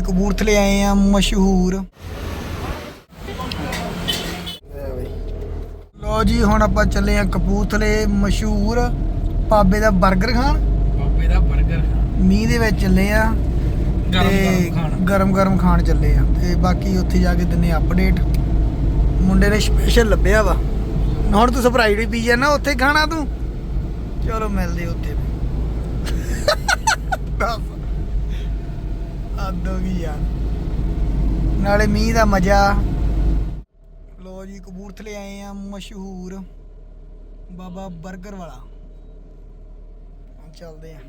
ਜੀ ਕਬੂਰਥਲੇ ਆਏ ਆ ਮਸ਼ਹੂਰ। ਲੋ ਜੀ ਹੁਣ ਆਪਾਂ ਚੱਲੇ ਆ ਕਪੂਰਥਲੇ ਮਸ਼ਹੂਰ ਪਾਬੇ ਦਾ 버ਗਰ ਖਾਣ। ਬਾਬੇ ਦਾ 버ਗਰ ਮੀਂਹ ਦੇ ਵਿੱਚ ਚੱਲੇ ਆ ਗਰਮ ਤੇ ਗਰਮ ਖਾਣ। ਗਰਮ ਗਰਮ ਖਾਣ ਚੱਲੇ ਆ। ਤੇ ਬਾਕੀ ਉੱਥੇ ਜਾ ਕੇ ਦਿੰਨੇ ਅਪਡੇਟ ਮੁੰਡੇ ਨੇ ਸਪੈਸ਼ਲ ਲੱਭਿਆ ਵਾ। ਹੁਣ ਤੂੰ ਸਪਰਾਈਟ ਵੀ ਪੀ ਜਾਣਾ ਉੱਥੇ ਖਾਣਾ ਤੂੰ? ਚਲੋ ਮਿਲਦੇ ਉੱਥੇ। ਦੱਸ ਆਦੋ ਕੀ ਯਾਰ। ਨਾਲੇ ਮੀਂਹ ਦਾ ਮਜ਼ਾ। ਲੋ ਜੀ ਕਬੂਰਥਲੇ ਆਏ ਆ ਮਸ਼ਹੂਰ ਬਾਬਾ 버ਗਰ ਵਾਲਾ। ਹੁਣ ਚੱਲਦੇ ਆ।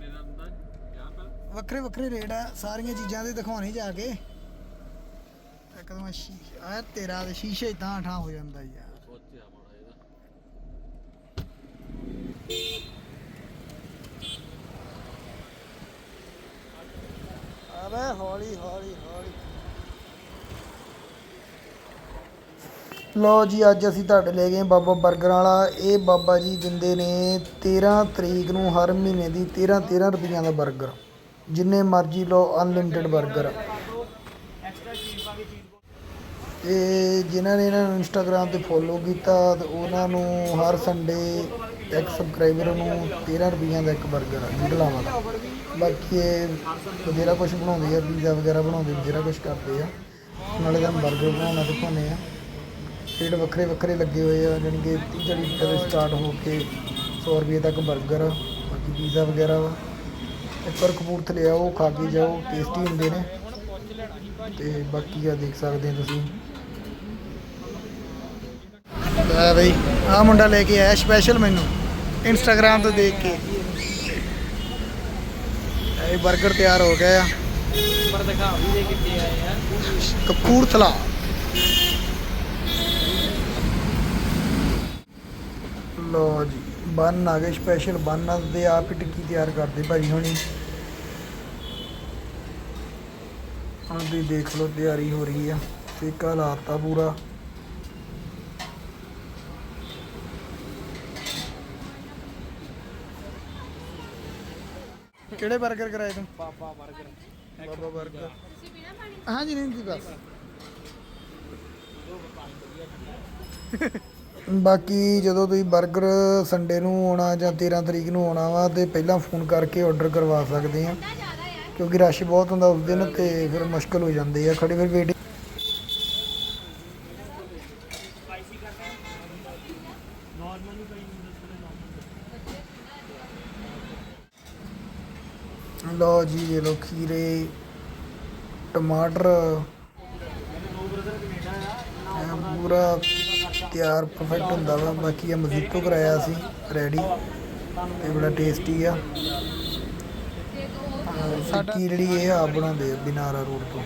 ਵੱਖਰੇ ਵੱਖਰੇ ਰੇਟ ਆ, ਸਾਰੀਆਂ ਚੀਜ਼ਾਂ ਦੇ ਦਿਖਾਉਣੇ ਜਾ ਕੇ। ਇੱਕਦਮ ਸ਼ੀਸ਼ਾ ਆ ਤੇਰਾ ਤੇ ਸ਼ੀਸ਼ੇ ਤਾਂ ਠਾਂ ਹੋ ਜਾਂਦਾ ਯਾਰ। ਅਬੇ ਹੌਲੀ ਹੌਲੀ ਹੌਲੀ। ਲੋ ਜੀ, ਅੱਜ ਅਸੀਂ ਤੁਹਾਡੇ ਲੈ ਗਏ ਬਾਬਾ 버ਗਰ ਵਾਲਾ। ਇਹ ਬਾਬਾ ਜੀ ਦਿੰਦੇ ਨੇ 13 ਤਰੀਕ ਨੂੰ ਹਰ ਮਹੀਨੇ ਦੀ 13 13 ਰੁਪਈਆ ਦਾ ਬਰਗਰ। ਜਿੰਨੇ ਮਰਜ਼ੀ ਲਓ ਅਨਲਿਮਟਿਡ ਬਰਗਰ। ਅਤੇ ਜਿਨ੍ਹਾਂ ਨੇ ਇਹਨਾਂ ਨੂੰ ਇੰਸਟਾਗ੍ਰਾਮ 'ਤੇ ਫੋਲੋ ਕੀਤਾ ਅਤੇ ਉਹਨਾਂ ਨੂੰ ਹਰ ਸੰਡੇ ਇੱਕ ਸਬਸਕ੍ਰਾਈਬਰ ਨੂੰ ਤੇਰ੍ਹਾਂ ਰੁਪਈਆਂ ਦਾ ਇੱਕ ਬਰਗਰ ਨਿਕਲਾਵਾਂ ਬਾਕੀ ਇਹ ਵਧੇਰਾ ਕੁਛ ਬਣਾਉਂਦੇ ਆ ਪੀਜ਼ਾ ਵਗੈਰਾ ਬਣਾਉਂਦੇ ਵਧੇਰਾ ਕੁਛ ਕਰਦੇ ਆ। ਨਾਲੇ ਤੁਹਾਨੂੰ ਬਰਗਰ ਬਣਾਉਣਾ ਦਿਖਾਉਂਦੇ ਆ। ਰੇਟ ਵੱਖਰੇ ਵੱਖਰੇ ਲੱਗੇ ਹੋਏ ਆ, ਜਾਣੀ ਕਿ 30 40 ਰੁਪਏ ਤੋਂ ਸਟਾਰਟ ਹੋ ਕੇ 100 ਰੁਪਏ ਤੱਕ ਬਰਗਰ ਬਾਕੀ ਪੀਜ਼ਾ ਵਗੈਰਾ ਵਾ। ਇੱਕ ਵਾਰ ਕਪੂਰਥਲੇ ਆਓ, ਖਾ ਕੇ ਜਾਓ ਟੇਸਟੀ ਹੁੰਦੇ ਨੇ। ਤੇ ਬਾਕੀ ਆ ਦੇਖ ਸਕਦੇ ਆ ਤੁਸੀਂ। ਲੈ ਬਈ ਆ ਮੁੰਡਾ ਲੈ ਕੇ ਆਇਆ ਸਪੈਸ਼ਲ ਮੈਨੂੰ ਇੰਸਟਾਗ੍ਰam ਤੋਂ ਦੇਖ ਕੇ। ਇਹ 버ਗਰ ਤਿਆਰ ਹੋ ਗਿਆ ਆ। ਪਰ ਦਿਖਾ ਵੀ ਦੇ ਕਿੱਥੇ ਆਏ ਆ। ਕਪੂਰਥਲਾ। ਲੋ ਜੀ ਬੰਨ ਆ ਗਏ ਸਪੈਸ਼ਲ ਬੰਨ ਦੇ ਆਪ ਹੀ ਟਿੱਕੀ ਤਿਆਰ ਕਰਦੇ ਭਾਜੀ ਹੁਣੀ। ਹੁਣ ਵੀ ਦੇਖ ਲਓ ਤਿਆਰੀ ਹੋ ਰਹੀ ਆ ਸੇਕਾ ਲਾਤਾ ਪੂਰਾ। ਕਿਹੜੇ 버ਗਰ ਕਰਾਏ ਤੂੰ? ਬਾਬਾ 버ਗਰ ਬਾਬਾ 버ਗਰ ਤੁਸੀਂ ਪੀਣਾ ਨਹੀਂ ਜੀ ਬਾਕੀ ਜਦੋਂ ਤੁਸੀਂ 버ਗਰ ਸੰਡੇ ਨੂੰ ਆਉਣਾ ਜਾਂ 13 ਤਰੀਕ ਨੂੰ ਆਉਣਾ ਵਾ ਤੇ ਪਹਿਲਾਂ ਫੋਨ ਕਰਕੇ ਆਰਡਰ ਕਰਵਾ ਸਕਦੇ ਆ। ਕਿਉਂਕਿ ਰਸ਼ ਬਹੁਤ ਹੁੰਦਾ ਉਸ ਦਿਨ ਤੇ ਫਿਰ ਮੁਸ਼ਕਲ ਹੋ ਜਾਂਦੀ ਆ। ਖੜੇ ਫਿਰ ਵੇਟ ਨਾਰਮਲੀ ਕੋਈ ਲਓ ਜੀ ਇਹ ਲੋ ਖੀਰੇ ਟਮਾਟਰ। ਇਹ ਪੂਰਾ ਤਿਆਰ ਪਰਫੈਕਟ ਹੁੰਦਾ ਵਾ। ਬਾਕੀ ਇਹ ਮਜ਼ੀਤੋ ਕਰਾਇਆ ਸੀ ਰੈਡੀ ਤੇ ਬੜਾ ਟੇਸਟੀ ਆ। ਟਿੱਕੀ ਜਿਹੜੀ ਇਹ ਆ ਬਣਾਉਂਦੇ ਬਿਨਾਰਾ ਰੋਡ ਤੋਂ।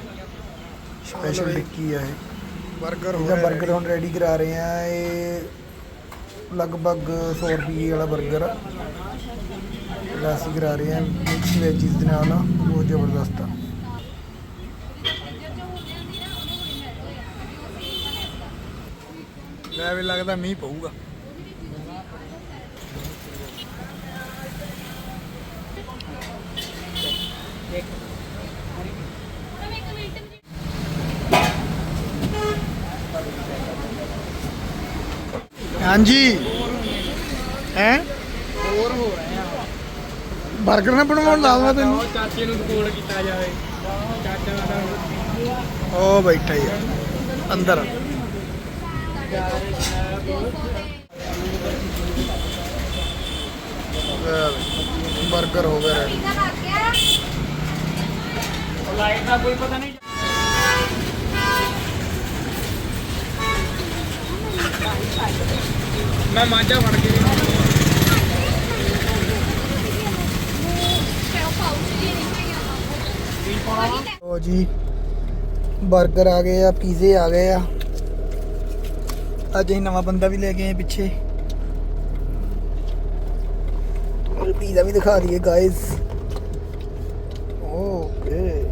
ਸਪੈਸ਼ਲ ਟਿੱਕੀ ਆ ਇਹ। 버ਗਰ ਹੋ 버ਗਰ ਹੁਣ ਰੈਡੀ ਕਰਾ ਰਹੇ ਆ। ਇਹ ਲਗਭਗ 100 ਰੁਪਏ ਵਾਲਾ 버ਗਰ ਆ। ਅਸੀਂ ਕਰਾ ਰਹੇ ਆ। ਮਿਕਸ ਵੈਜੀਸ ਦੇ ਨਾਲ ਬਹੁਤ ਜ਼ਬਰਦਸਤ ਆ। ਲੈ ਵੀ ਲੱਗਦਾ ਮੀਂਹ ਪਊਗਾ। ਹਾਂਜੀ। ਹੈ? 버ਗਰ ਨਾ ਬਣਵਾਉਣ ਲਾਉਂਗਾ ਤੈਨੂੰ। ਉਹ ਚਾਚੇ ਨੂੰ ਕੋਲ ਕੀਤਾ ਜਾਵੇ। ਚਾਚਾ ਦਾ ਉਹ ਬੈਠਾ ਹੀ ਆ ਅੰਦਰ। 버ਗਰ ਹੋ ਗਿਆ। ਲਾਈਟ ਦਾ ਕੋਈ ਪਤਾ ਨਹੀਂ। ਮੈਂ ਮਾਝਾ ਫੜ ਕੇ ਲੋ ਜੀ 버ਗਰ ਆ ਗਏ ਆ ਪੀਜ਼ੇ ਆ ਗਏ ਆ ਅੱਜ ਅਸੀਂ ਨਵਾਂ ਬੰਦਾ ਵੀ ਲੈ ਕੇ ਆਏ ਪਿੱਛੇ ਪੀਜ਼ਾ ਵੀ ਦਿਖਾ ਦਈਏ ਗਾਇਸ ਓਕੇ